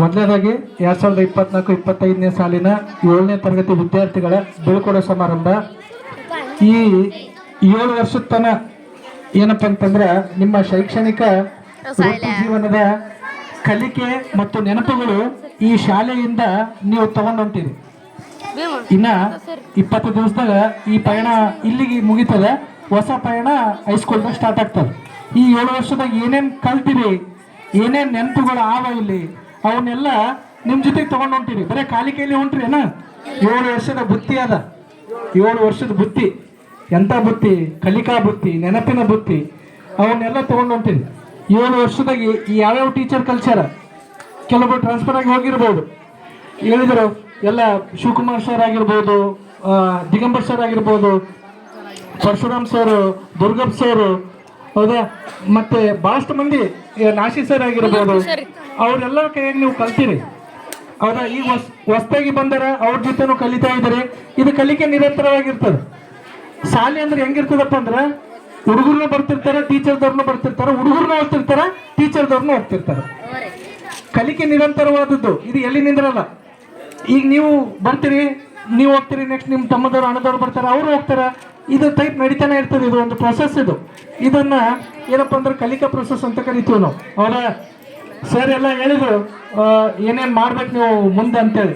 ಮೊದಲನೇದಾಗಿ ಎರಡ್ ಸಾವಿರದ ಇಪ್ಪತ್ನಾಲ್ಕು, ಇಪ್ಪತ್ತೈದನೇ ಸಾಲಿನ ಏಳನೇ ತರಗತಿ ವಿದ್ಯಾರ್ಥಿಗಳ ಬೀಳ್ಕೊಡೋ ಸಮಾರಂಭ. ಈ ಏಳು ವರ್ಷದ ತನ ಏನಪ್ಪ ಅಂತಂದ್ರೆ ನಿಮ್ಮ ಶೈಕ್ಷಣಿಕ ಜೀವನದ ಕಲಿಕೆ ಮತ್ತು ನೆನಪುಗಳು ಈ ಶಾಲೆಯಿಂದ ನೀವು ತಗೊಂಡ್ ಹೊಂಟಿರಿ ಇನ್ನ ಇಪ್ಪತ್ತು ದಿವಸದಾಗ ಈ ಪಯಣ ಇಲ್ಲಿಗೆ ಮುಗಿತದ. ಹೊಸ ಪಯಣ ಹೈಸ್ಕೂಲ್ದಾಗ ಸ್ಟಾರ್ಟ್ ಆಗ್ತದೆ. ಈ ಏಳು ವರ್ಷದಾಗ ಏನೇನ್ ಕಲ್ತಿರಿ? ಏನೇನ್ ನೆನಪುಗಳು ಆವ ಇಲ್ಲಿ? ಅವನ್ನೆಲ್ಲ ನಿಮ್ಮ ಜೊತೆಗೆ ತಗೊಂಡ್ ಹೊಂಟಿರಿ. ಬರೀ ಖಾಲಿ ಕೈಲಿ ಹೊಂಟ್ರಿ ಏನ ಏಳು ವರ್ಷದ ಬುತ್ತಿ ಅದ. ಏಳು ವರ್ಷದ ಬುತ್ತಿ. ಎಂಥ ಬುತ್ತಿ? ಕಲಿಕಾ ಬುತ್ತಿ, ನೆನಪಿನ ಬುತ್ತಿ. ಅವನ್ನೆಲ್ಲ ತಗೊಂಡ್ ಹೊಂಟಿರಿ. ಏಳು ವರ್ಷದಾಗ ಯಾವ್ಯಾವ ಟೀಚರ್ ಕಲ್ಸ್ಯಾರ? ಕೆಲವೊಬ್ಬರು ಟ್ರಾನ್ಸ್ಫರ್ ಆಗಿ ಹೋಗಿರ್ಬೋದು. ಹೇಳಿದರು, ಎಲ್ಲ ಶಿವಕುಮಾರ್ ಸರ್ ಆಗಿರ್ಬೋದು ದಿಗಂಬರ್ ಸರ್ ಆಗಿರ್ಬೋದು, ಪರಶುರಾಮ್ ಸರ್ ದುರ್ಗಪ್ಪ ಸರ್ ಹೌದಾ? ಮತ್ತೆ ಬಹಳಷ್ಟು ಮಂದಿ ನಾಶಿ ಸರ್ ಆಗಿರ್ಬೋದು ಅವರೆಲ್ಲ ಕೈಯಾಗಿ ನೀವು ಕಲ್ತೀರಿ. ಹೌದಾ? ಈಗ ಹೊಸ್ ಹೊಸ್ದಾಗಿ ಬಂದಾರ ಅವ್ರ ಜೊತೆನೂ ಕಲಿತಾ ಇದ್ದಾರೆ ಇದು ಕಲಿಕೆ ನಿರಂತರವಾಗಿರ್ತದೆ. ಶಾಲೆ ಅಂದ್ರೆ ಹೆಂಗಿರ್ತದಪ್ಪ ಅಂದ್ರೆ ಹುಡುಗರ್ನು ಬರ್ತಿರ್ತಾರೆ ಟೀಚರ್ದವ್ರನ್ನು ಬರ್ತಿರ್ತಾರೆ ಹುಡುಗರ್ನು ಹೋಗ್ತಿರ್ತಾರೆ ಟೀಚರ್ದವ್ರನ್ನು ಹೋಗ್ತಿರ್ತಾರೆ ಕಲಿಕೆ ನಿರಂತರವಾದದ್ದು ಇದು ಎಲ್ಲಿ ನಿಂದ್ರಲ್ಲ ಈಗ ನೀವು ಬರ್ತೀರಿ ನೀವು ಹೋಗ್ತೀರಿ ನೆಕ್ಸ್ಟ್ ನಿಮ್ಮ ತಮ್ಮದವ್ರು ಅಣ್ಣದವ್ರು ಬರ್ತಾರೆ ಅವರು ಹೋಗ್ತಾರೆ ಇದು ಟೈಪ್ ನಡೀತಾನೆ ಇರ್ತದೆ, ಇದು ಒಂದು ಪ್ರೊಸೆಸ್ ಇದು. ಇದನ್ನ ಏನಪ್ಪ ಅಂದ್ರೆ ಕಲಿಕಾ ಪ್ರೊಸೆಸ್ ಅಂತ ಕರಿತೀವಿ ನಾವು. ಅವರ ಸರ್ ಎಲ್ಲ ಹೇಳಿದ್ರು ಏನೇನು ಮಾಡ್ಬೇಕು ನೀವು ಮುಂದೆ ಅಂತೇಳಿ.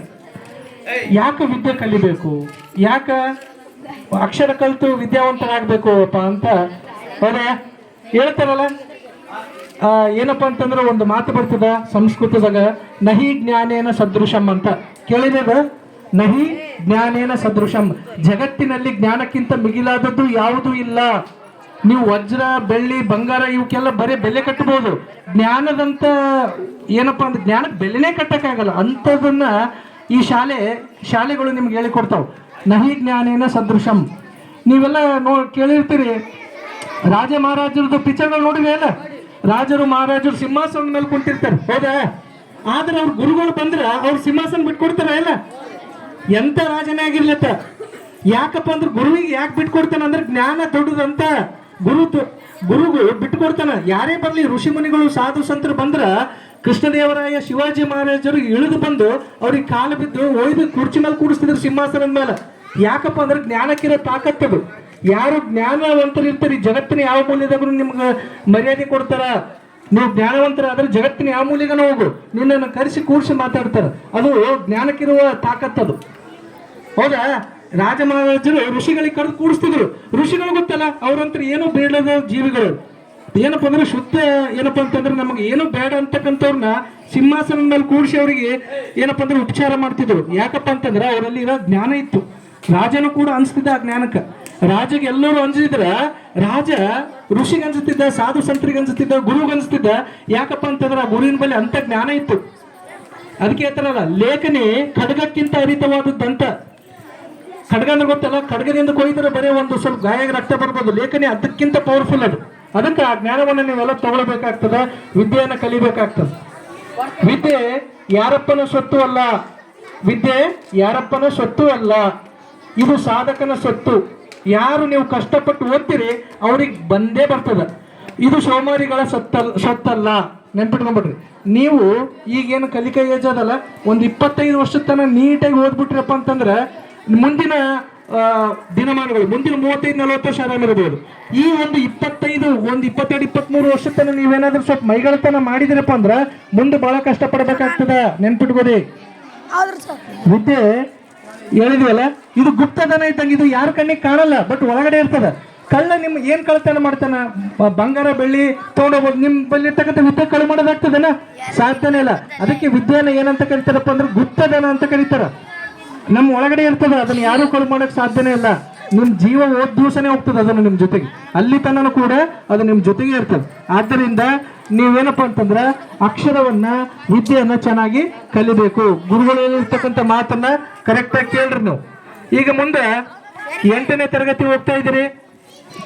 ಯಾಕೆ ವಿದ್ಯೆ ಕಲಿಬೇಕು? ಯಾಕೆ ಅಕ್ಷರ ಕಲಿತು ವಿದ್ಯಾವಂತರಾಗಬೇಕು ಅಪ್ಪ ಅಂತ ಅವರ ಹೇಳ್ತಾರಲ್ಲ. ಏನಪ್ಪ ಅಂತಂದ್ರೆ ಒಂದು ಮಾತು ಬರ್ತದ ಸಂಸ್ಕೃತದಾಗ, ನಹಿ ಜ್ಞಾನೇನ ಸದೃಶಂ ಅಂತ. ಕೇಳಿದ ನಹಿ ಜ್ಞಾನೇನ ಸದೃಶಂ. ಜಗತ್ತಿನಲ್ಲಿ ಜ್ಞಾನಕ್ಕಿಂತ ಮಿಗಿಲಾದದ್ದು ಯಾವುದೂ ಇಲ್ಲ. ನೀವು ವಜ್ರ, ಬೆಳ್ಳಿ, ಬಂಗಾರ ಇವಕ್ಕೆಲ್ಲ ಬರೀ ಬೆಲೆ ಕಟ್ಟಬಹುದು ಜ್ಞಾನದಂತ ಏನಪ್ಪಾ ಅಂದ್ರೆ ಜ್ಞಾನಕ್ಕೆ ಬೆಲೆನೇ ಕಟ್ಟಕ್ಕಾಗಲ್ಲ. ಅಂಥದನ್ನ ಈ ಶಾಲೆ, ಶಾಲೆಗಳು ನಿಮ್ಗೆ ಹೇಳಿಕೊಡ್ತಾವ. ನಹಿ ಜ್ಞಾನೇನ ಸದೃಶಂ. ನೀವೆಲ್ಲ ನೋ, ಕೇಳಿರ್ತೀರಿ. ರಾಜ ಮಹಾರಾಜರದ್ದು ಪಿಕ್ಚರ್ಗಳು ನೋಡಿವೆ ಅಲ್ಲ ರಾಜರು ಮಹಾರಾಜರು ಸಿಂಹಾಸನ ಮೇಲೆ ಕುಂತಿರ್ತಾರೆ. ಹೌದಾ? ಆದ್ರೆ ಅವ್ರ ಗುರುಗಳು ಬಂದ್ರೆ ಅವ್ರ ಸಿಂಹಾಸನ ಬಿಟ್ಕೊಡ್ತಾರ ಇಲ್ಲ ಎಂತ ರಾಜನೇ ಆಗಿರ್ಲತ್ತ ಯಾಕಪ್ಪ ಅಂದ್ರೆ ಗುರುವಿಗೆ ಯಾಕೆ ಬಿಟ್ಕೊಡ್ತಾನ ಅಂದ್ರೆ ಜ್ಞಾನ ದೊಡ್ಡದಂತ ಗುರು ಗುರುಗು ಬಿಟ್ಕೊಡ್ತಾನ. ಯಾರೇ ಬರಲಿ, ಋಷಿ ಮುನಿಗಳು, ಸಾಧು ಸಂತರು ಬಂದ್ರ ಕೃಷ್ಣದೇವರಾಯ ಶಿವಾಜಿ ಮಹಾರಾಜರು ಇಳಿದು ಬಂದು ಅವ್ರಿಗೆ ಕಾಲು ಬಿದ್ದು ಒಯ್ದು ಕುರ್ಚಿ ಮೇಲೆ ಕೂಡಿಸ್ತಿದ್ರು ಸಿಂಹಾಸನದ ಮೇಲೆ. ಯಾಕಪ್ಪ ಅಂದ್ರೆ ಜ್ಞಾನಕ್ಕಿರೋ ತಾಕತ್ತದು ಯಾರು ಜ್ಞಾನವಂತರು ಇರ್ತಾರೆ ಈ ಜಗತ್ತಿನ ಯಾವ ಮೂಲ್ಯದಾಗೂ ನಿಮ್ಗೆ ಮರ್ಯಾದೆ ಕೊಡ್ತಾರ? ನೀವು ಜ್ಞಾನವಂತರಾದ್ರೆ ಜಗತ್ತಿನ ಯಾವ ಮೂಲಿಗನ ಹೋಗು? ನಿನ್ನನ್ನು ಕರೆಸಿ ಕೂರಿಸಿ ಮಾತಾಡ್ತಾರೆ. ಅದು ಜ್ಞಾನಕ್ಕಿರುವ ತಾಕತ್ತದು ಹೌದಾ? ರಾಜ ಮಹಾರಾಜರು ಋಷಿಗಳಿಗೆ ಕರೆದು ಕೂಡಿಸ್ತಿದ್ರು ಋಷಿಗಳು ಗೊತ್ತಲ್ಲ, ಅವ್ರಂತ್ರ ಏನು ಬೇಡದ ಜೀವಿಗಳು. ಏನಪ್ಪ ಅಂದ್ರೆ ಶುದ್ಧ ಏನಪ್ಪ ಅಂತಂದ್ರೆ ನಮಗೆ ಏನು ಬೇಡ ಅಂತಕ್ಕಂಥವ್ರನ್ನ ಸಿಂಹಾಸನದ ಮೇಲೆ ಕೂಡಿಸಿ ಅವರಿಗೆ ಏನಪ್ಪ ಅಂದ್ರೆ ಉಪಚಾರ ಮಾಡ್ತಿದ್ರು. ಯಾಕಪ್ಪ ಅಂತಂದ್ರೆ ಅವರಲ್ಲಿ ಇರೋ ಜ್ಞಾನ ಇತ್ತು. ರಾಜನು ಕೂಡ ಅನ್ಸ್ತಿದ್ದ ಆ ಜ್ಞಾನಕ್ಕೆ. ರಾಜಗೆ ಎಲ್ಲರೂ ಅಂಜಿದ್ರ ರಾಜ ಋಷಿಗೆ ಅನ್ಸುತ್ತಿದ್ದ ಸಾಧು ಸಂತರಿಗೆ ಅನ್ಸುತ್ತಿದ್ದ ಗುರುಗೆ ಅನ್ಸುತ್ತಿದ್ದ ಯಾಕಪ್ಪ ಅಂತಂದ್ರೆ ಆ ಗುರುವಿನ ಬಳಿ ಅಂತ ಜ್ಞಾನ ಇತ್ತು. ಅದಕ್ಕೆ ಹೇಳ್ತಾರಲ್ಲ, ಲೇಖನಿ ಖಡ್ಗಕ್ಕಿಂತ ಹರಿತವಾದದ್ದಂತ ಖಡ್ಗ ಅಂದ್ರೆ ಗೊತ್ತಲ್ಲ, ಖಡ್ಗದಿಂದ ಕೊಯ್ದರೆ ಬರೀ ಒಂದು ಸ್ವಲ್ಪ ಗಾಯ ರಕ್ತ ಬರ್ಬೋದು. ಲೇಖನಿ ಅದಕ್ಕಿಂತ ಪವರ್ಫುಲ್ ಅದು. ಅದಕ್ಕೆ ಆ ಜ್ಞಾನವನ್ನು ನೀವೆಲ್ಲ ತಗೊಳ್ಬೇಕಾಗ್ತದ, ವಿದ್ಯೆಯನ್ನು ಕಲಿಬೇಕಾಗ್ತದೆ. ವಿದ್ಯೆ ಯಾರಪ್ಪನ ಸ್ವತ್ತು ಅಲ್ಲ. ವಿದ್ಯೆ ಯಾರಪ್ಪನ ಸ್ವತ್ತು ಅಲ್ಲ. ಇದು ಸಾಧಕನ ಸೊತ್ತು ಯಾರು ನೀವು ಕಷ್ಟಪಟ್ಟು ಓದ್ತೀರಿ ಅವ್ರಿಗೆ ಬಂದೇ ಬರ್ತದ. ಇದು ಸೋಮಾರಿಗಳ ಸತ್ತಲ್ ಸತ್ತಲ್ಲ. ನೆನ್ಪಿಟ್ಕೊಂಡ್ಬಿಡ್ರಿ. ನೀವು ಈಗೇನು ಕಲಿಕಾ ಏಜ್ ಅದಲ್ಲ ಒಂದು ಇಪ್ಪತ್ತೈದು ವರ್ಷದ ತನಕ ನೀಟಾಗಿ ಓದ್ಬಿಟ್ರಪ್ಪ ಅಂತಂದ್ರೆ ಮುಂದಿನ ದಿನಮಾನಗಳು ಮುಂದಿನ ಮೂವತ್ತೈದು ನಲವತ್ತು ವರ್ಷ ಆರಾಮಿರಬಹುದು ಈ ಒಂದು ಇಪ್ಪತ್ತೈದು ಒಂದು ಇಪ್ಪತ್ತೆರಡು ಇಪ್ಪತ್ಮೂರು ವರ್ಷದ ತನಕ ನೀವೇನಾದ್ರೂ ಸ್ವಲ್ಪ ಮೈಗಳತನ ಮಾಡಿದಿರಪ್ಪ ಅಂದ್ರೆ ಮುಂದೆ ಬಹಳ ಕಷ್ಟಪಡ್ಬೇಕಾಗ್ತದ. ನೆನ್ಪಿಟ್ಕೋರಿ ವಿದ್ಯೆ ಹೇಳಿದ್ವಲ್ಲ? ಇದು ಗುಪ್ತಧನ ಇದ್ದಂಗೆ ಇದು ಯಾರ ಕಣ್ಣಿಗೆ ಕಾಣಲ್ಲ ಬಟ್ ಒಳಗಡೆ ಇರ್ತದ. ಕಳ್ಳ ನಿಮ್ ಏನ್ ಕಳ್ತನ ಮಾಡ್ತಾನ? ಬಂಗಾರ, ಬೆಳ್ಳಿ ತಗೊಂಡೋಗ್ಬೋದು ನಿಮ್ ಬಲ್ಲಿ ಇರ್ತಕ್ಕಂಥ ವಿದ್ಯೆ ಕಳು ಮಾಡೋದಾಗ್ತದನ? ಸಾಧ್ಯನೇ ಇಲ್ಲ. ಅದಕ್ಕೆ ವಿದ್ಯೆನ ಏನಂತ ಕರೀತಾರಪ್ಪ ಅಂದ್ರೆ ಗುಪ್ತಧನ ಅಂತ ಕರೀತಾರ. ನಮ್ಮ ಒಳಗಡೆ ಇರ್ತದ, ಅದನ್ನ ಯಾರು ಕಳು ಮಾಡಕ್ ಸಾಧ್ಯನೇ ಇಲ್ಲ. ನಿಮ್ ಜೀವ ಓದ್ ದಿವಸನೇ ಹೋಗ್ತದೆ ಅದನ್ನು ನಿಮ್ ಜೊತೆಗೆ. ಅಲ್ಲಿ ತನನು ಕೂಡ ಅದು ನಿಮ್ ಜೊತೆಗೆ ಇರ್ತದೆ. ಆದ್ದರಿಂದ ನೀವೇನಪ್ಪ ಅಂತಂದ್ರೆ ಅಕ್ಷರವನ್ನ, ವಿದ್ಯೆಯನ್ನ ಚೆನ್ನಾಗಿ ಕಲಿಬೇಕು. ಗುರುಗಳು ಇರ್ತಕ್ಕಂತ ಮಾತನ್ನ ಕರೆಕ್ಟ್ ಆಗಿ ಕೇಳ್ರಿ ನೀವು. ಈಗ ಮುಂದೆ ಎಂಟನೇ ತರಗತಿ ಹೋಗ್ತಾ ಇದ್ದೀರಿ.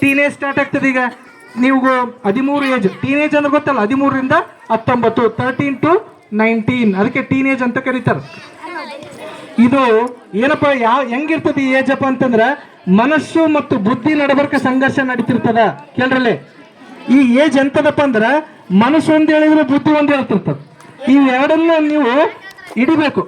ಟೀನೇಜ್ ಸ್ಟಾರ್ಟ್ ಆಗ್ತದೆ ಈಗ. ನೀವು ಹದಿಮೂರು ಏಜ್ ಟೀನೇಜ್ ಅಂದ್ರೆ ಗೊತ್ತಲ್ಲ, ಹದಿಮೂರರಿಂದ ಹತ್ತೊಂಬತ್ತು. ತರ್ಟೀನ್ ಟು ನೈನ್ಟೀನ್ ಅದಕ್ಕೆ ಟೀನೇಜ್ ಅಂತ ಕರೀತಾರೆ. ಇದು ಏನಪ್ಪ ಯಾವ ಹೆಂಗಿರ್ತದೆ ಈ ಏಜ್ ಅಪ್ಪ ಅಂತಂದ್ರ ಮನಸ್ಸು ಮತ್ತು ಬುದ್ಧಿ ನಡಬರ್ಕ ಸಂಘರ್ಷ ನಡೀತಿರ್ತದ. ಕೇಳ್ರಲ್ಲಿ ಈ ಏಜ್ ಎಂತದಪ್ಪ ಅಂದ್ರೆ ಮನಸ್ಸು ಒಂದು ಹೇಳಿದ್ರೆ ಬುದ್ಧಿ ಒಂದು ಹೇಳ್ತಿರ್ತದ ಇವೆರಡನ್ನ ನೀವು ಹಿಡಿಬೇಕು.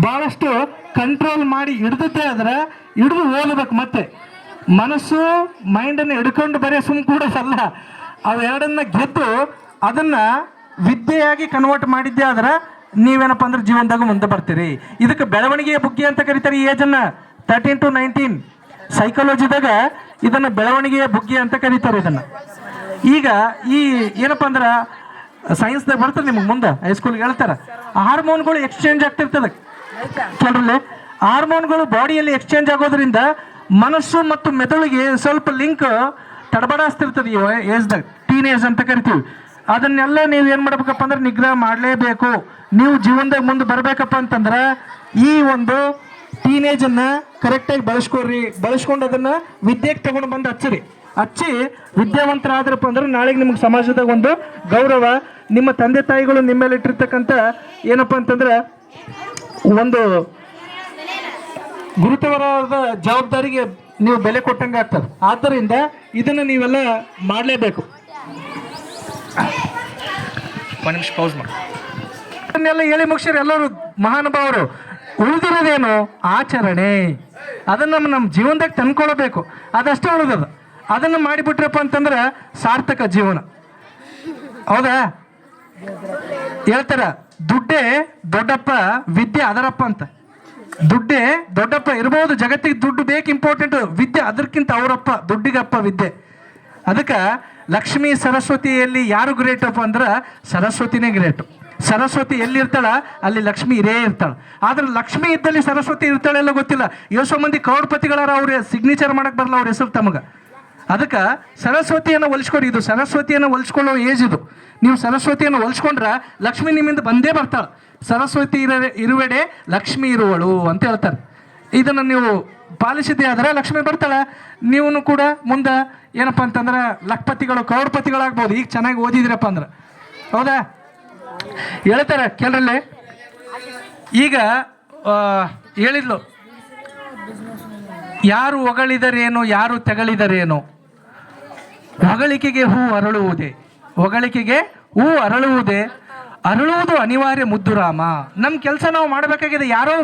ಬಹಳಷ್ಟು ಕಂಟ್ರೋಲ್ ಮಾಡಿ ಹಿಡ್ದತ್ತೆ ಆದ್ರೆ ಹಿಡಿದು ಓದಬೇಕು ಮತ್ತೆ. ಮನಸ್ಸು ಮೈಂಡನ್ನು ಹಿಡ್ಕೊಂಡು ಬರೀ ಸುಮ್ ಕೂಡೋದಲ್ಲ. ಅವೆರಡನ್ನ ಗೆದ್ದು ಅದನ್ನ ವಿದ್ಯೆಯಾಗಿ ಕನ್ವರ್ಟ್ ಮಾಡಿದ್ದೆ ಆದ್ರೆ ನೀವೇನಪ್ಪ ಅಂದ್ರೆ ಜೀವನದಾಗ ಮುಂದೆ ಬರ್ತೀರಿ. ಇದಕ್ಕೆ ಬೆಳವಣಿಗೆಯ ಬುಗ್ಗೆ ಅಂತ ಕರೀತಾರೆ ಈ ಏಜನ್ನ ತರ್ಟೀನ್ ಟು ನೈನ್ಟೀನ್ ಸೈಕಾಲಜಿದಾಗ ಇದನ್ನ ಬೆಳವಣಿಗೆಯ ಬುಗ್ಗೆ ಅಂತ ಕರೀತಾರೆ ಇದನ್ನ. ಈಗ ಈ ಏನಪ್ಪ ಅಂದ್ರೆ ಸೈನ್ಸ್ದಾಗ ಬರ್ತದೆ ನಿಮಗೆ ಮುಂದೆ ಹೈಸ್ಕೂಲ್ಗೆ ಹೇಳ್ತಾರೆ. ಹಾರ್ಮೋನ್ಗಳು ಎಕ್ಸ್ಚೇಂಜ್ ಆಗ್ತಿರ್ತದೆ. ಕೇಳ್ರಲ್ಲೇ ಹಾರ್ಮೋನ್ಗಳು ಬಾಡಿಯಲ್ಲಿ ಎಕ್ಸ್ಚೇಂಜ್ ಆಗೋದ್ರಿಂದ ಮನಸ್ಸು ಮತ್ತು ಮೆದುಳಿಗೆ ಸ್ವಲ್ಪ ಲಿಂಕ್ ತಡಬಡಾಸ್ತಿರ್ತದೆ ಈ ಏಜ್ದಾಗ ಟೀನೇಜ್ ಅಂತ ಕರಿತೀವಿ. ಅದನ್ನೆಲ್ಲ ನೀವು ಏನು ಮಾಡ್ಬೇಕಪ್ಪ ಅಂದ್ರೆ ನಿಗ್ರಹ ಮಾಡಲೇಬೇಕು. ನೀವು ಜೀವನದಾಗ ಮುಂದೆ ಬರಬೇಕಪ್ಪ ಅಂತಂದ್ರೆ ಈ ಒಂದು ಟೀನೇಜನ್ನು ಕರೆಕ್ಟಾಗಿ ಬಳಸ್ಕೊಡ್ರಿ ಬಳಸ್ಕೊಂಡು ಅದನ್ನು ವಿದ್ಯೆಗೆ ತಗೊಂಡು ಬಂದು ಹಚ್ಚಿರಿ. ಹಚ್ಚಿ ವಿದ್ಯಾವಂತರಾದ್ರಪ್ಪ ಅಂದ್ರೆ ನಾಳೆಗೆ ನಿಮ್ಗೆ ಸಮಾಜದಾಗ ಒಂದು ಗೌರವ. ನಿಮ್ಮ ತಂದೆ ತಾಯಿಗಳು ನಿಮ್ಮ ಮೇಲೆ ಇಟ್ಟಿರ್ತಕ್ಕಂಥ ಏನಪ್ಪ ಅಂತಂದ್ರೆ ಒಂದು ಗುರುತವರಾದ ಜವಾಬ್ದಾರಿಗೆ ನೀವು ಬೆಲೆ ಕೊಟ್ಟಂಗೆ ಆಗ್ತದೆ. ಆದ್ದರಿಂದ ಇದನ್ನು ನೀವೆಲ್ಲ ಮಾಡಲೇಬೇಕು. ಪೌಸ್ ಮಾಡಿ. ಹೇಳಿ ಮುಗಿಸಿರಿ ಎಲ್ಲರೂ ಮಹಾನುಭಾವರು. ಉಳಿದಿರೋದೇನು? ಆಚರಣೆ. ಅದನ್ನು ನಮ್ಮ ನಮ್ಮ ಜೀವನದಾಗ ತಂದ್ಕೊಳ್ಬೇಕು. ಅದಷ್ಟೇ ಉಳಿದದ ಅದನ್ನು ಮಾಡಿಬಿಟ್ರಪ್ಪ ಅಂತಂದ್ರೆ ಸಾರ್ಥಕ ಜೀವನ. ಹೌದಾ? ಹೇಳ್ತಾರ, ದುಡ್ಡೇ ದೊಡ್ಡಪ್ಪ, ವಿದ್ಯೆ ಅದರಪ್ಪ ಅಂತ. ದುಡ್ಡೇ ದೊಡ್ಡಪ್ಪ ಇರ್ಬೋದು, ಜಗತ್ತಿಗೆ ದುಡ್ಡು ಬೇಕು ಇಂಪಾರ್ಟೆಂಟ್ ವಿದ್ಯೆ ಅದಕ್ಕಿಂತ ಅವರಪ್ಪ, ದುಡ್ಡಿಗಪ್ಪ ವಿದ್ಯೆ. ಅದಕ್ಕೆ ಲಕ್ಷ್ಮೀ ಸರಸ್ವತಿಯಲ್ಲಿ ಯಾರು ಗ್ರೇಟ್ ಅಪ್ಪ ಅಂದ್ರೆ ಸರಸ್ವತಿನೇ ಗ್ರೇಟು ಸರಸ್ವತಿ ಎಲ್ಲಿರ್ತಾಳ? ಅಲ್ಲಿ ಲಕ್ಷ್ಮಿ ಇರೇ ಇರ್ತಾಳೆ. ಆದ್ರೆ ಲಕ್ಷ್ಮಿ ಇದ್ದಲ್ಲಿ ಸರಸ್ವತಿ ಇರ್ತಾಳೆ ಎಲ್ಲ ಗೊತ್ತಿಲ್ಲ. ಎಷ್ಟೋ ಮಂದಿ ಕೌಡ್ಪತಿಗಳಾರ ಅವ್ರ ಸಿಗ್ನೇಚರ್ ಮಾಡಕ್ ಬರಲ್ಲ ಅವ್ರ ಹೆಸರು ತಮಗೆ. ಅದಕ್ಕೆ ಸರಸ್ವತಿಯನ್ನು ಹೊಲಿಸ್ಕೊಡಿ. ಇದು ಸರಸ್ವತಿಯನ್ನು ಹೊಲಿಸ್ಕೊಳ್ಳೋ ಏಜ್ ಇದು. ನೀವು ಸರಸ್ವತಿಯನ್ನು ಹೊಲಿಸ್ಕೊಂಡ್ರೆ ಲಕ್ಷ್ಮಿ ನಿಮ್ಮಿಂದ ಬಂದೇ ಬರ್ತಾಳೆ ಸರಸ್ವತಿ ಇರ ಇರುವೆಡೆ ಲಕ್ಷ್ಮಿ ಇರುವಳು ಅಂತ ಹೇಳ್ತಾರೆ. ಇದನ್ನು ನೀವು ಪಾಲಿಸಿದ್ದೆ ಆದರೆ ಲಕ್ಷ್ಮಿ ಬರ್ತಾಳೆ. ನೀವು ಕೂಡ ಮುಂದೆ ಏನಪ್ಪ ಅಂತಂದ್ರೆ ಲಕ್ಪತಿಗಳು ಕೌಡ್ಪತಿಗಳಾಗ್ಬೋದು ಈಗ ಚೆನ್ನಾಗಿ ಓದಿದಿರಪ್ಪ ಅಂದ್ರೆ. ಹೌದಾ? ಹೇಳ್ತಾರೆ ಕೆಲರಲ್ಲಿ. ಈಗ ಹೇಳಿದ್ಲು. ಯಾರು ಹೊಗಳಿದರೇನು, ಯಾರು ತೆಗಳಿದರೇನು? ಹೊಗಳಿಕೆಗೆ ಹೂ ಅರಳುವುದೇ? ಹೊಗಳಿಕೆಗೆ ಹೂ ಅರಳುವುದೇ? ಅರಳುವುದು ಅನಿವಾರ್ಯ ಮುದ್ದುರಾಮ. ನಮ್ಮ ಕೆಲಸ ನಾವು ಮಾಡಬೇಕಾಗಿದೆ ಯಾರೋ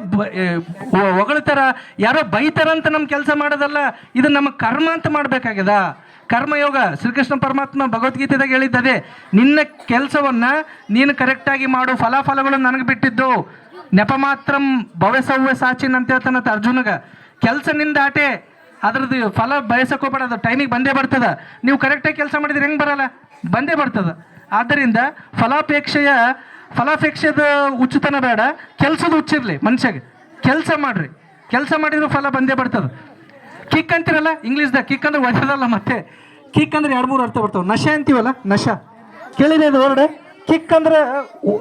ಹೊಗಳ್ತಾರ, ಯಾರೋ ಬೈತಾರ ಅಂತ ನಮ್ಮ ಕೆಲಸ ಮಾಡೋದಲ್ಲ, ಇದು ನಮ್ಮ ಕರ್ಮ ಅಂತ ಮಾಡಬೇಕಾಗ್ಯದ. ಕರ್ಮಯೋಗ ಶ್ರೀಕೃಷ್ಣ ಪರಮಾತ್ಮ ಭಗವದ್ಗೀತೆದಾಗ ಹೇಳಿದ್ದದೆ, ನಿನ್ನ ಕೆಲಸವನ್ನ ನೀನು ಕರೆಕ್ಟಾಗಿ ಮಾಡು, ಫಲಾಫಲಗಳು ನನಗೆ ಬಿಟ್ಟಿದ್ದು. ನೆಪ ಮಾತ್ರಂ ಭವ್ಯಸವ್ಯ ಸಾಚಿನ್ ಅಂತ ಹೇಳ್ತಾನಂತ ಅರ್ಜುನಗ ಕೆಲಸ ನಿಂದ ಆಟೆ ಅದ್ರದ್ದು ಫಲ ಬಯಸಕ್ಕೂ ಹೋಗ್ಬೇಡ ಅದು ಟೈಮಿಗೆ ಬಂದೇ ಬರ್ತದೆ. ನೀವು ಕರೆಕ್ಟಾಗಿ ಕೆಲಸ ಮಾಡಿದ್ರೆ ಹೆಂಗೆ ಬರಲ್ಲ? ಬಂದೇ ಬರ್ತದೆ. ಆದ್ದರಿಂದ ಫಲಾಪೇಕ್ಷೆಯ ಫಲಾಪೇಕ್ಷೆದ ಉಚಿತನ ಬೇಡ ಕೆಲಸದ ಹುಚ್ಚಿರಲಿ ಮನುಷ್ಯಗೆ. ಕೆಲಸ ಮಾಡಿರಿ. ಕೆಲಸ ಮಾಡಿದ್ರು ಫಲ ಬಂದೇ ಬರ್ತದೆ. ಕಿಕ್ ಅಂತೀರಲ್ಲ ಇಂಗ್ಲೀಷ್ದಾಗ ಕಿಕ್ ಅಂದ್ರೆ ಒದದಲ್ಲ ಮತ್ತೆ? ಕಿಕ್ ಅಂದ್ರೆ ಎರಡು ಮೂರು ಅರ್ಥ ಬರ್ತಾವೆ. ನಶೆ ಅಂತೀವಲ್ಲ ನಶ. ಕೇಳಿದೆ ಇದು ಹೊರಡೆ ಕಿಕ್ ಅಂದ್ರೆ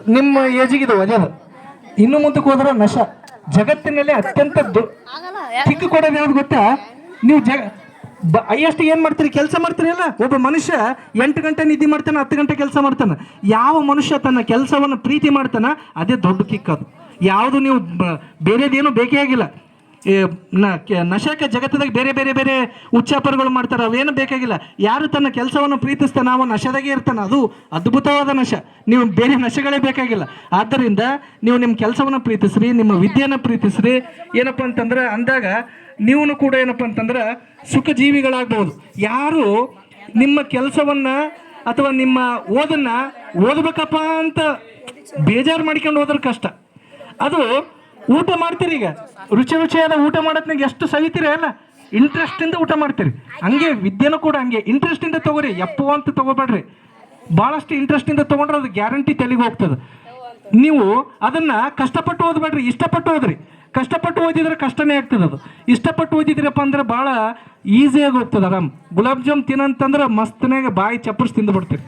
ನಿಮ್ಮ ಏಜಿಗೆ ಇದು ಒದೆದು ಇನ್ನು ಮುಂದಕ್ಕೆ ಹೋದ್ರೆ ನಶ. ಜಗತ್ತಿನಲ್ಲಿ ಅತ್ಯಂತ ಕಿಕ್ ಕೊಡೋದು ಯಾವ್ದು ಗೊತ್ತಾ? ನೀವು ಜ ಹೈಯೆಸ್ಟ್ ಏನು ಮಾಡ್ತೀರಿ? ಕೆಲಸ ಮಾಡ್ತೀರಿ ಅಲ್ಲ? ಒಬ್ಬ ಮನುಷ್ಯ ಎಂಟು ಗಂಟೆ ನಿದ್ದೆ ಮಾಡ್ತಾನೆ, ಹತ್ತು ಗಂಟೆ ಕೆಲಸ ಮಾಡ್ತಾನೆ. ಯಾವ ಮನುಷ್ಯ ತನ್ನ ಕೆಲಸವನ್ನು ಪ್ರೀತಿ ಮಾಡ್ತಾನೆ ಅದೇ ದೊಡ್ಡ ಕಿಕ್ ಅದು. ಯಾವುದು ನೀವು ಬೇರೆದೇನು ಬೇಕೇ ಆಗಿಲ್ಲ. ನಶಕ್ಕೆ ಜಗತ್ತದಾಗ ಬೇರೆ ಬೇರೆ ಬೇರೆ ಉಚ್ಚಾಪರಗಳು ಮಾಡ್ತಾರೆ, ಅವೇನು ಬೇಕಾಗಿಲ್ಲ. ಯಾರು ತನ್ನ ಕೆಲಸವನ್ನು ಪ್ರೀತಿಸ್ತಾನೆ ಅವನು ನಶದಾಗೆ ಇರ್ತಾನೆ. ಅದು ಅದ್ಭುತವಾದ ನಶ. ನೀವು ಬೇರೆ ನಶಗಳೇ ಬೇಕಾಗಿಲ್ಲ. ಆದ್ದರಿಂದ ನೀವು ನಿಮ್ಮ ಕೆಲಸವನ್ನು ಪ್ರೀತಿಸ್ರಿ, ನಿಮ್ಮ ವಿದ್ಯೆಯನ್ನು ಪ್ರೀತಿಸ್ರಿ. ಏನಪ್ಪ ಅಂತಂದ್ರೆ ಅಂದಾಗ ನೀವು ಕೂಡ ಏನಪ್ಪ ಅಂತಂದ್ರೆ ಸುಖ ಜೀವಿಗಳಾಗ್ಬೋದು ಯಾರು ನಿಮ್ಮ ಕೆಲಸವನ್ನ ಅಥವಾ ನಿಮ್ಮ ಓದನ್ನ ಓದಬೇಕಪ್ಪ ಅಂತ ಬೇಜಾರು ಮಾಡ್ಕೊಂಡು ಹೋದ್ರೆ ಕಷ್ಟ. ಅದು ಊಟ ಮಾಡ್ತೀರಿ ಈಗ? ರುಚಿ ರುಚಿಯಾದ ಊಟ ಮಾಡೋದ್ನಾಗ ಎಷ್ಟು ಸಹಿತೀರಿ ಅಲ್ಲ? ಇಂಟ್ರೆಸ್ಟಿಂದ ಊಟ ಮಾಡ್ತೀರಿ. ಹಂಗೆ ವಿದ್ಯೆನೂ ಕೂಡ ಹಂಗೆ. ಇಂಟ್ರೆಸ್ಟಿಂದ ತಗೋರಿ. ಎಪ್ಪೋ ಅಂತ ತಗೋಬೇಡ್ರಿ. ಭಾಳಷ್ಟು ಇಂಟ್ರೆಸ್ಟಿಂದ ತಗೊಂಡ್ರೆ ಅದು ಗ್ಯಾರಂಟಿ ತಲೆಗೆ ಹೋಗ್ತದೆ. ನೀವು ಅದನ್ನ ಕಷ್ಟಪಟ್ಟು ಓದಬೇಡ್ರಿ, ಇಷ್ಟಪಟ್ಟು ಓದ್ರಿ. ಕಷ್ಟಪಟ್ಟು ಓದಿದ್ರೆ ಕಷ್ಟನೇ ಆಗ್ತದೆ ಅದು. ಇಷ್ಟಪಟ್ಟು ಓದಿದ್ರಪ್ಪ ಅಂದ್ರೆ ಭಾಳ ಈಸಿಯಾಗಿ ಹೋಗ್ತದೆ ಆರಾಮ್. ಗುಲಾಬ್ ಜಾಮ್ ತಿನ್ನಂತಂದ್ರೆ ಮಸ್ತನಾಗ ಬಾಯಿ ಚಪ್ಪರ್ಸ್ ತಿಂದು ಬಿಡ್ತೀರಿ.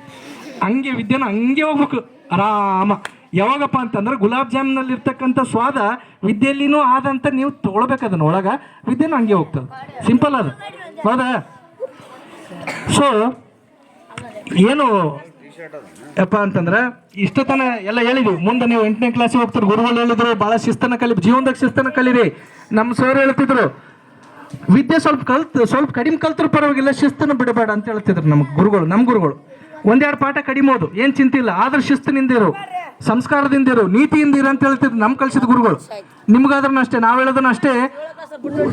ಹಂಗೆ ವಿದ್ಯೆನ ಹಂಗೆ ಹೋಗ್ಬೇಕು. ಆರಾಮ. ಯಾವಾಗಪ್ಪ ಅಂತಂದ್ರೆ ಗುಲಾಬ್ ಜಾಮ್ನಲ್ಲಿ ಇರ್ತಕ್ಕಂಥ ಸ್ವಾದ ವಿದ್ಯೆಯಲ್ಲಿನೂ ಆದಂತ ನೀವು ತೊಗೊಳ್ಬೇಕು ಅದನ್ನ ಒಳಗ. ವಿದ್ಯೆನೂ ಹಂಗೆ ಹೋಗ್ತದೆ. ಸಿಂಪಲ್ ಅದು. ಹೌದಾ ಸೊ ಏನು ಯಪ್ಪ ಅಂತಂದ್ರೆ ಇಷ್ಟು ತನ ಎಲ್ಲ ಹೇಳಿದ್ವಿ. ಮುಂದೆ ನೀವು ಎಂಟನೇ ಕ್ಲಾಸಿಗೆ ಹೋಗ್ತಾರೆ. ಗುರುಗಳು ಹೇಳಿದ್ರು, ಭಾಳ ಶಿಸ್ತನ ಕಲಿ ಜೀವನದಾಗ ಶಿಸ್ತನ ಕಲೀರಿ. ನಮ್ಮ ಸರ್ ಹೇಳ್ತಿದ್ರು, ವಿದ್ಯೆ ಸ್ವಲ್ಪ ಕಲ್ತ್, ಸ್ವಲ್ಪ ಕಡಿಮೆ ಕಲ್ತ್ರು ಪರವಾಗಿಲ್ಲ, ಶಿಸ್ತನ್ನು ಬಿಡಬೇಡ ಅಂತ ಹೇಳ್ತಿದ್ರು ನಮ್ಮ ಗುರುಗಳು ನಮ್ಮ ಗುರುಗಳು. ಒಂದೆರಡು ಪಾಠ ಕಡಿಮೆ ಓದು, ಏನು ಚಿಂತಿಲ್ಲ ಆದ್ರೆ ಶಿಸ್ತಿನಿಂದಿರು ಸಂಸ್ಕಾರದಿಂದಿರು ನೀತಿಯಿಂದ ಇರು ಅಂತ ಹೇಳ್ತಿದ್ರು ನಮ್ಮ ಕಲಿಸಿದ ಗುರುಗಳು. ನಿಮ್ಗಾದ್ರೂ ಅಷ್ಟೇ, ನಾವು ಹೇಳೋದನ್ನ ಅಷ್ಟೇ.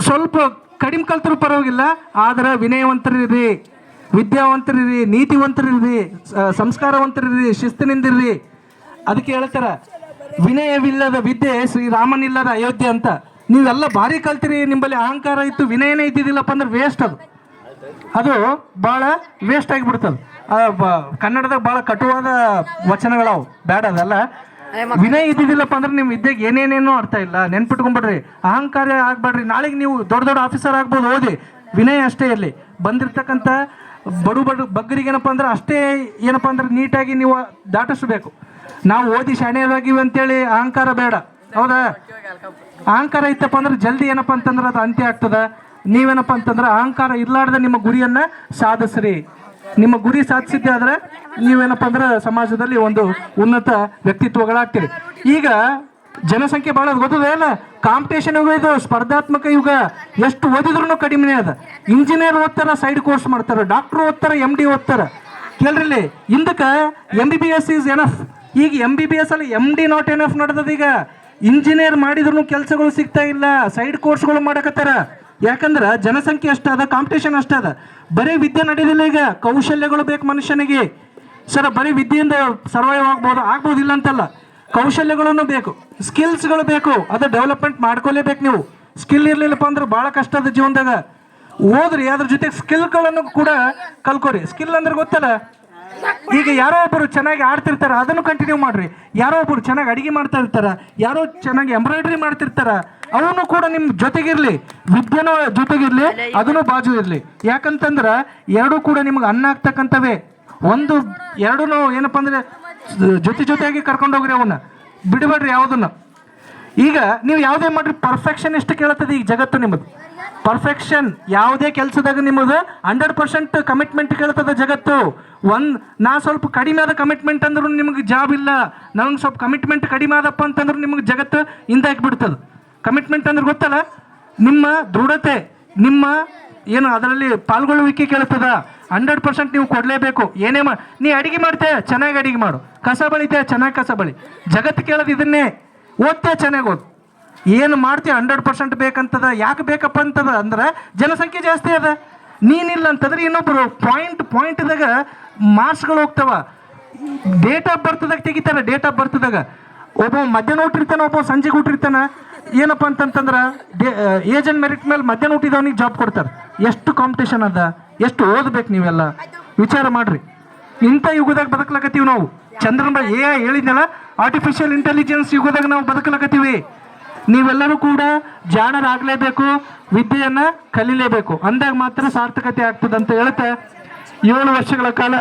ಸ್ವಲ್ಪ ಕಡಿಮೆ ಕಲ್ತರೂ ಪರವಾಗಿಲ್ಲ, ಆದ್ರೆ ವಿನಯವಂತರಿರಿ. ವಿದ್ಯಾವಂತರಿರಿ ನೀತಿವಂತರಿರಿ ಸಂಸ್ಕಾರವಂತರಿರಿ ಶಿಸ್ತಿನಿಂದಿರ್ರಿ. ಅದಕ್ಕೆ ಹೇಳ್ತಾರ ವಿನಯವಿಲ್ಲದ ವಿದ್ಯೆ ಶ್ರೀರಾಮನಿಲ್ಲದ ಅಯೋಧ್ಯೆ ಅಂತ. ನೀವೆಲ್ಲ ಭಾರಿ ಕಲ್ತಿರಿ ನಿಂಬಲ್ಲಿ ಅಹಂಕಾರ ಇತ್ತು ವಿನಯನೇ ಇದ್ದಿದ್ದಿಲ್ಲಪ್ಪ ಅಂದ್ರೆ ವೇಸ್ಟ್ ಅದು. ಅದು ಭಾಳ ವೇಸ್ಟ್ ಆಗಿಬಿಡ್ತದೆ. ಕನ್ನಡದಾಗ ಭಾಳ ಕಟುವಾದ ವಚನಗಳವು ಬೇಡ ಅದಲ್ಲ. ವಿನಯ ಇದ್ದಿದ್ದಿಲ್ಲಪ್ಪ ಅಂದ್ರೆ ನಿಮ್ಮ ವಿದ್ಯೆಗೆ ಏನೇನೇನೋ ಅರ್ಥ ಇಲ್ಲ ನೆನ್ಪಿಟ್ಕೊಂಡ್ಬಿಡ್ರಿ ಅಹಂಕಾರ ಆಗ್ಬೇಡ್ರಿ ನಾಳೆಗೆ ನೀವು ದೊಡ್ಡ ದೊಡ್ಡ ಆಫೀಸರ್ ಆಗ್ಬೋದು ಓದಿ. ವಿನಯ ಅಷ್ಟೇ ಇರಲಿ ಬಂದಿರ್ತಕ್ಕಂಥ ಬಡು ಬಡು ಬಗ್ಗರಿಗೇನಪ್ಪ ಅಂದ್ರೆ ಅಷ್ಟೇ ಏನಪ್ಪ ಅಂದ್ರೆ ನೀಟಾಗಿ ನೀವು ದಾಟಿಸ್ಬೇಕು. ನಾವು ಓದಿ ಶಾಣೆಯಾಗಿವಿ ಅಂತೇಳಿ ಅಹಂಕಾರ ಬೇಡ. ಹೌದಾ? ಅಹಂಕಾರ ಇತ್ತಪ್ಪ ಅಂದ್ರೆ ಜಲ್ದಿ ಏನಪ್ಪ ಅಂತಂದ್ರೆ ಅದು ಅಂತ್ಯ ಆಗ್ತದ. ನೀವೇನಪ್ಪ ಅಂತಂದ್ರೆ ಅಹಂಕಾರ ಇರ್ಲಾರ್ದ ನಿಮ್ಮ ಗುರಿಯನ್ನ ಸಾಧಿಸ್ರಿ. ನಿಮ್ಮ ಗುರಿ ಸಾಧಿಸಿದ್ದೆ ಆದ್ರೆ ನೀವೇನಪ್ಪ ಅಂದ್ರೆ ಸಮಾಜದಲ್ಲಿ ಒಂದು ಉನ್ನತ ವ್ಯಕ್ತಿತ್ವಗಳಾಗ್ತೀರಿ. ಈಗ ಜನಸಂಖ್ಯೆ ಭಾಳ ಗೊತ್ತದ ಏನ? ಕಾಂಪಿಟೇಷನ್ ಯುಗ ಇದು, ಸ್ಪರ್ಧಾತ್ಮಕ ಯುಗ. ಎಷ್ಟು ಓದಿದ್ರು ಕಡಿಮೆ ಅದ. ಇಂಜಿನಿಯರ್ ಓದ್ತಾರ ಸೈಡ್ ಕೋರ್ಸ್ ಮಾಡ್ತಾರ ಡಾಕ್ಟರ್ ಓದ್ತಾರ ಎಂ ಡಿ ಓದ್ತಾರ. ಕೇಳ್ರಿ ಹಿಂದಕ್ಕೆ M B B S is enough ಈಗ ಎಂ ಬಿ ಬಿ ಎಸ್ ಅಲ್ಲಿ ಎಂ ಡಿ ನಾಟ್ ಎನಫ್ ನಡೆದದ ಈಗ. ಇಂಜಿನಿಯರ್ ಮಾಡಿದ್ರು ಕೆಲಸಗಳು ಸಿಗ್ತಾ ಇಲ್ಲ ಸೈಡ್ ಕೋರ್ಸ್ಗಳು ಮಾಡಕತ್ತಾರ. ಯಾಕಂದ್ರೆ ಜನಸಂಖ್ಯೆ ಅಷ್ಟದ ಕಾಂಪಿಟೇಷನ್ ಅಷ್ಟದ ಬರೀ ವಿದ್ಯೆ ನಡೆದಿಲ್ಲ ಈಗ, ಕೌಶಲ್ಯಗಳು ಬೇಕು ಮನುಷ್ಯನಿಗೆ. ಸರ್, ಬರೀ ವಿದ್ಯೆಯಿಂದ ಸರ್ವೈವ್ ಆಗ್ಬೋದು, ಆಗ್ಬೋದಿಲ್ಲ ಅಂತಲ್ಲ. ಕೌಶಲ್ಯಗಳನ್ನು ಬೇಕು ಸ್ಕಿಲ್ಸ್ಗಳು ಬೇಕು, ಅದು ಡೆವಲಪ್ಮೆಂಟ್ ಮಾಡ್ಕೊಲೇಬೇಕು ನೀವು. ಸ್ಕಿಲ್ ಇರಲಿಲ್ಲಪ್ಪ ಅಂದ್ರೆ ಭಾಳ ಕಷ್ಟ ಅದ ಜೀವನದಾಗ. ಓದ್ರಿ, ಅದ್ರ ಜೊತೆಗೆ ಸ್ಕಿಲ್ಗಳನ್ನು ಕೂಡ ಕಲ್ಕೋರಿ. ಸ್ಕಿಲ್ ಅಂದ್ರೆ ಗೊತ್ತಲ್ಲ? ಈಗ ಯಾರೋ ಒಬ್ಬರು ಚೆನ್ನಾಗಿ ಆಡ್ತಿರ್ತಾರ, ಅದನ್ನು ಕಂಟಿನ್ಯೂ ಮಾಡ್ರಿ. ಯಾರೋ ಒಬ್ಬರು ಚೆನ್ನಾಗಿ ಅಡಿಗೆ ಮಾಡ್ತಾ ಇರ್ತಾರ, ಯಾರೋ ಚೆನ್ನಾಗಿ ಎಂಬ್ರಾಯ್ಡ್ರಿ ಮಾಡ್ತಿರ್ತಾರ, ಅವನು ಕೂಡ ನಿಮ್ ಜೊತೆಗಿರ್ಲಿ. ವಿದ್ಯೆನೂ ಜೊತೆಗಿರ್ಲಿ, ಅದನ್ನು ಬಾಜು ಇರ್ಲಿ. ಯಾಕಂತಂದ್ರೆ, ಎರಡೂ ಕೂಡ ನಿಮ್ಗೆ ಅನ್ನ ಆಗ್ತಕ್ಕಂಥವೇ. ಒಂದು, ಎರಡೂ ಏನಪ್ಪಾ ಅಂದ್ರೆ ಜೊತೆ ಜೊತೆಯಾಗಿ ಕರ್ಕೊಂಡು ಹೋಗ್ರಿ ಅವನ್ನ ಬಿಡಬೇಡ್ರಿ ಯಾವುದನ್ನ. ಈಗ ನೀವು ಯಾವುದೇ ಮಾಡ್ರಿ ಪರ್ಫೆಕ್ಷನ್ ಎಷ್ಟು ಕೇಳತ್ತದ ಈಗ ಜಗತ್ತು ನಿಮ್ಮದು ಪರ್ಫೆಕ್ಷನ್ ಯಾವುದೇ ಕೆಲಸದಾಗ ನಿಮ್ಮದು ಹಂಡ್ರೆಡ್ ಪರ್ಸೆಂಟ್ ಕಮಿಟ್ಮೆಂಟ್ ಕೇಳ್ತದೆ ಜಗತ್ತು. ಒಂದು, ನಾ ಸ್ವಲ್ಪ ಕಡಿಮೆ ಆದ ಕಮಿಟ್ಮೆಂಟ್ ಅಂದ್ರೂ ನಿಮ್ಗೆ ಜಾಬ್ ಇಲ್ಲ. ನಂಗೆ ಸ್ವಲ್ಪ ಕಮಿಟ್ಮೆಂಟ್ ಕಡಿಮೆ ಆದಪ್ಪ ಅಂತಂದ್ರೆ ನಿಮ್ಗೆ ಜಗತ್ತು ಹಿಂದೆ ಬಿಡ್ತದೆ ಕಮಿಟ್ಮೆಂಟ್ ಅಂದ್ರೆ ಗೊತ್ತಲ್ಲ? ನಿಮ್ಮ ದೃಢತೆ, ನಿಮ್ಮ ಏನು ಅದರಲ್ಲಿ ಪಾಲ್ಗೊಳ್ಳುವಿಕೆ ಕೇಳ್ತದ? ಹಂಡ್ರೆಡ್ ಪರ್ಸೆಂಟ್ ನೀವು ಕೊಡಲೇಬೇಕು. ಏನೇ ಮಾ ನೀ ಅಡಿಗೆ ಮಾಡ್ತೀಯಾ? ಚೆನ್ನಾಗಿ ಅಡಿಗೆ ಮಾಡು. ಕಸ ಬಳಿತೀಯ? ಚೆನ್ನಾಗಿ ಕಸ ಬಳಿ. ಜಗತ್ತು ಕೇಳೋದು ಇದನ್ನೇ. ಓದ್ತಾ ಚೆನ್ನಾಗಿ ಓದು. ಏನು ಮಾಡ್ತೀಯ ಹಂಡ್ರೆಡ್ ಪರ್ಸೆಂಟ್ ಬೇಕಂತದ? ಯಾಕೆ ಬೇಕಪ್ಪ ಅಂತದ? ಅಂದ್ರೆ ಜನಸಂಖ್ಯೆ ಜಾಸ್ತಿ ಅದ. ನೀನಿಲ್ಲ ಅಂತಂದ್ರೆ ಇನ್ನೊಬ್ಬರು ಪಾಯಿಂಟ್ ಪಾಯಿಂಟ್ದಾಗ ಮಾರ್ಕ್ಸ್ಗಳು ಹೋಗ್ತಾವ. ಡೇಟ್ ಆಫ್ ಬರ್ತದಾಗ ತೆಗಿತಾರೆ ಡೇಟ್ ಆಫ್ ಬರ್ತ್ದಾಗ ಒಬ್ಬ ಮಧ್ಯಾಹ್ನ ಹುಟ್ಟಿರ್ತಾನ ಒಬ್ಬ ಸಂಜೆಗೆ ಹುಟ್ಟಿರ್ತಾನ ಏನಪ್ಪ ಅಂತಂತಂದ್ರೆ ಏಜ್ ಅಂಡ್ ಮೆರಿಟ್ ಮೇಲೆ ಮಧ್ಯಾಹ್ನ ಹುಟ್ಟಿದವನಿಗೆ ಜಾಬ್ ಕೊಡ್ತಾರೆ. ಎಷ್ಟು ಕಾಂಪಿಟೇಷನ್ ಅದ? ಎಷ್ಟು ಓದ್ಬೇಕು ನೀವೆಲ್ಲ? ವಿಚಾರ ಮಾಡ್ರಿ. ಇಂಥ ಯುಗದಾಗ ಬದುಕಲಕತ್ತೀವಿ ನಾವು. ಚಂದ್ರನ ಏ ಹೇಳಿದ್ನಲ್ಲ ಆರ್ಟಿಫಿಷಿಯಲ್ ಇಂಟೆಲಿಜೆನ್ಸ್ ಯುಗದಾಗ ನಾವು ಬದುಕಲಕತ್ತೀವಿ. ನೀವೆಲ್ಲರೂ ಕೂಡ ಜಾಣರಾಗಲೇಬೇಕು, ವಿದ್ಯೆಯನ್ನ ಕಲೀಲೇಬೇಕು. ಅಂದಾಗ ಮಾತ್ರ ಸಾರ್ಥಕತೆ ಆಗ್ತದೆ ಅಂತ ಹೇಳ್ತಾ ಏಳು ವರ್ಷಗಳ ಕಾಲ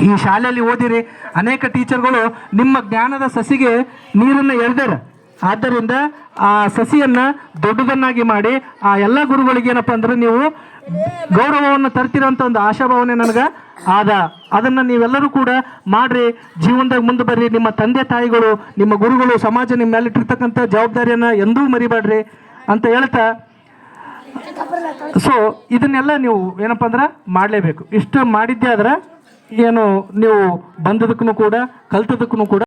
ಈ ಶಾಲೆಯಲ್ಲಿ ಓದಿರಿ. ಅನೇಕ ಟೀಚರ್ಗಳು ನಿಮ್ಮ ಜ್ಞಾನದ ಸಸಿಗೆ ನೀರನ್ನು ಎಳೆದಾರ ಆದ್ದರಿಂದ ಆ ಸಸಿಯನ್ನ ದೊಡ್ಡದನ್ನಾಗಿ ಮಾಡಿ ಆ ಎಲ್ಲ ಗುರುಗಳಿಗೆ ಏನಪ್ಪ ಅಂದ್ರೆ ನೀವು ಗೌರವವನ್ನು ತರ್ತಿರೋಂಥ ಒಂದು ಆಶಾಭಾವನೆ ನನಗೆ ಆದ. ಅದನ್ನ ನೀವೆಲ್ಲರೂ ಕೂಡ ಮಾಡ್ರಿ. ಜೀವನದಾಗ ಮುಂದೆ ಬರ್ರಿ. ನಿಮ್ಮ ತಂದೆ ತಾಯಿಗಳು, ನಿಮ್ಮ ಗುರುಗಳು, ಸಮಾಜ ನಿಮ್ಮ ಮೇಲೆ ಇಟ್ಟಿರ್ತಕ್ಕಂಥ ಜವಾಬ್ದಾರಿಯನ್ನ ಎಂದೂ ಮರಿಬೇಡ್ರಿ ಅಂತ ಹೇಳ್ತಾ. ಸೊ ಇದನ್ನೆಲ್ಲ ನೀವು ಏನಪ್ಪ ಅಂದ್ರೆ ಮಾಡಲೇಬೇಕು. ಇಷ್ಟು ಮಾಡಿದ್ದೆ ಆದ್ರೆ ಏನು ನೀವು ಬಂದದಕ್ಕೂ ಕೂಡ ಕಲ್ತದಕ್ಕೂ ಕೂಡ